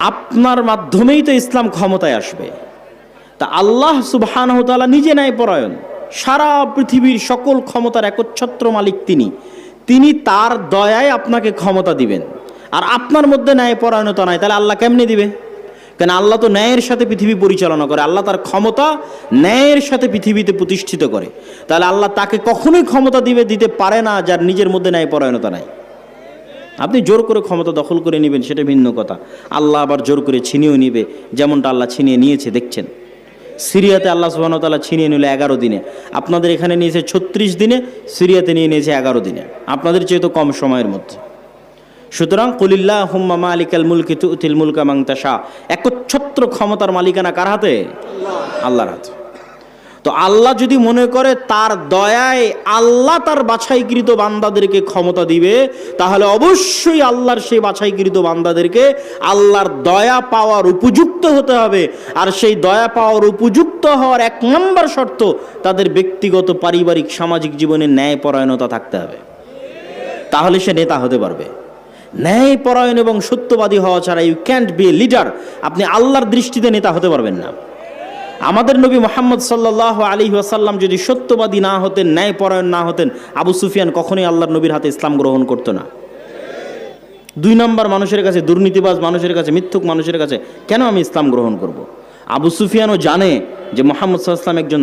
আপনার মাধ্যমেই তো ইসলাম ক্ষমতায় আসবে। তা আল্লাহ সুবহান নিজে ন্যায় পরায়ণ। সারা পৃথিবীর সকল ক্ষমতার একচ্ছত্র মালিক তিনি। তিনি তার দয়ায় আপনাকে ক্ষমতা দিবেন। আর আপনার মধ্যে ন্যায় পরায়ণতা নাই, তাহলে আল্লাহ কেমনে দিবে? কেন আল্লাহ তো ন্যায়ের সাথে পৃথিবী পরিচালনা করে, আল্লাহ তার ক্ষমতা ন্যায়ের সাথে পৃথিবীতে প্রতিষ্ঠিত করে। তাহলে আল্লাহ তাকে কখনোই ক্ষমতা দিবে, দিতে পারে না, যার নিজের মধ্যে ন্যায় পরায়ণতা নাই। আপনি জোর করে ক্ষমতা দখল করে নেবেন, সেটা ভিন্ন কথা। আল্লাহ আবার জোর করে ছিনিয়েও নিবে, যেমনটা আল্লাহ ছিনিয়ে নিয়েছে, দেখছেন? সিরিয়াতে আল্লাহ সুবাহতাল্লাহ ছিনিয়ে নিল এগারো দিনে। আপনাদের এখানে নিয়েছে ছত্রিশ দিনে, সিরিয়াতে নিয়ে নিয়েছে এগারো দিনে। আপনাদের চেয়ে তো কম সময়ের মধ্যে। সুতরাং কলিল্লাহ হুম্মা মালিকাল মুলকি তুতিল মুলকা মাংতাসা একচ্ছত্র ক্ষমতার মালিকানা কার হাতে? আল্লাহর হাতে। তো আল্লাহ যদি মনে করে তার দয়ায় আল্লাহ তার বাছাইকৃত বান্দাদেরকে ক্ষমতা দিবে, তাহলে অবশ্যই আল্লাহর সেই বাছাইকৃত বান্দাদেরকে আল্লাহর দয়া পাওয়ার উপযুক্ত হতে হবে। আর সেই দয়া পাওয়ার উপযুক্ত হওয়ার এক নম্বর শর্ত, তাদের ব্যক্তিগত, পারিবারিক, সামাজিক জীবনে ন্যায় পরায়ণতা থাকতে হবে। তাহলে সে নেতা হতে পারবে। ন্যায় পরায়ণ এবং সত্যবাদী হওয়া ছাড়া you can't be a leader আপনি আল্লাহর দৃষ্টিতে নেতা হতে পারবেন না। আমাদের নবী মোহাম্মদ সাল্লাহ আলী ওয়াসাল্লাম যদি সত্যবাদী না হতেন ন্যায় পরায়ণ না হতেন, আবু সুফিয়ান কখনোই আল্লাহর নবীর হাতে ইসলাম গ্রহণ করতো না দুই নম্বর মানুষের কাছে, দুর্নীতিবাজ মানুষের কাছে, মিথ্যুক মানুষের কাছে কেন আমি ইসলাম গ্রহণ করব। আবু সুফিয়ানও জানে যে মোহাম্মদ সাল্লাম একজন